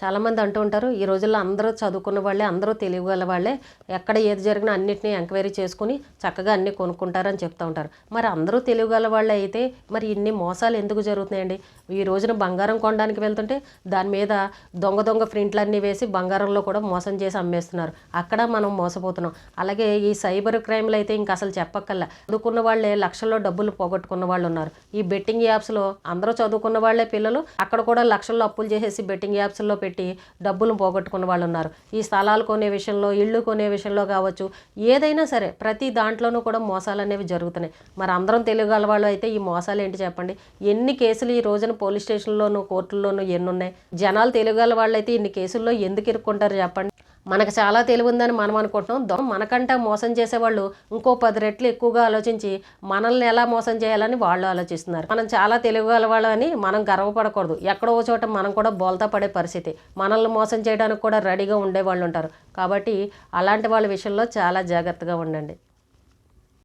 చాలామంది అంటూ ఉంటారు ఈ రోజుల్లో అందరూ చదువుకున్న వాళ్ళే అందరూ తెలియగల వాళ్ళే ఎక్కడ ఏది జరిగినా అన్నింటినీ ఎంక్వైరీ చేసుకుని చక్కగా అన్నీ కొనుక్కుంటారని చెప్తూ ఉంటారు. మరి అందరూ తెలియగల వాళ్ళే అయితే మరి ఇన్ని మోసాలు ఎందుకు జరుగుతున్నాయండి? ఈ రోజున బంగారం కొనడానికి వెళ్తుంటే దాని మీద దొంగ దొంగ ప్రింట్లన్నీ వేసి బంగారంలో కూడా మోసం చేసి అమ్మేస్తున్నారు. అక్కడ మనం మోసపోతున్నాం. అలాగే ఈ సైబర్ క్రైమ్లు అయితే ఇంకా అసలు చెప్పక్కల్లా చదువుకున్న వాళ్ళే లక్షల్లో డబ్బులు పోగొట్టుకున్న వాళ్ళు ఉన్నారు. ఈ బెట్టింగ్ యాప్స్లో అందరూ చదువుకున్న వాళ్ళే పిల్లలు అక్కడ కూడా లక్షల్లో అప్పులు చేసేసి బెట్టింగ్ యాప్స్లో పెట్టి పెట్టి డబ్బులు పోగొట్టుకున్న వాళ్ళు ఉన్నారు. ఈ స్థలాలు కొనే విషయంలో ఇళ్ళు కొనే విషయంలో కావచ్చు ఏదైనా సరే ప్రతి దాంట్లోనూ కూడా మోసాలు అనేవి జరుగుతున్నాయి. మరి అందరం తెలియగల వాళ్ళు అయితే ఈ మోసాలు ఏంటి చెప్పండి? ఎన్ని కేసులు ఈ రోజున పోలీస్ స్టేషన్లోనూ కోర్టుల్లోనూ ఎన్ని ఉన్నాయి జనాలు తెలియగల వాళ్ళు అయితే ఇన్ని కేసుల్లో ఎందుకు ఇరుక్కుంటారు చెప్పండి? మనకు చాలా తెలివి ఉందని మనం అనుకుంటున్నాం. మనకంటే మోసం చేసేవాళ్ళు ఇంకో పది రెట్లు ఎక్కువగా ఆలోచించి మనల్ని ఎలా మోసం చేయాలని వాళ్ళు ఆలోచిస్తున్నారు. మనం చాలా తెలివిగల వాళ్ళని మనం గర్వపడకూడదు. ఎక్కడో చోట మనం కూడా బోల్తా పడే పరిస్థితి. మనల్ని మోసం చేయడానికి కూడా రెడీగా ఉండే వాళ్ళు ఉంటారు. కాబట్టి అలాంటి వాళ్ళ విషయంలో చాలా జాగ్రత్తగా ఉండండి.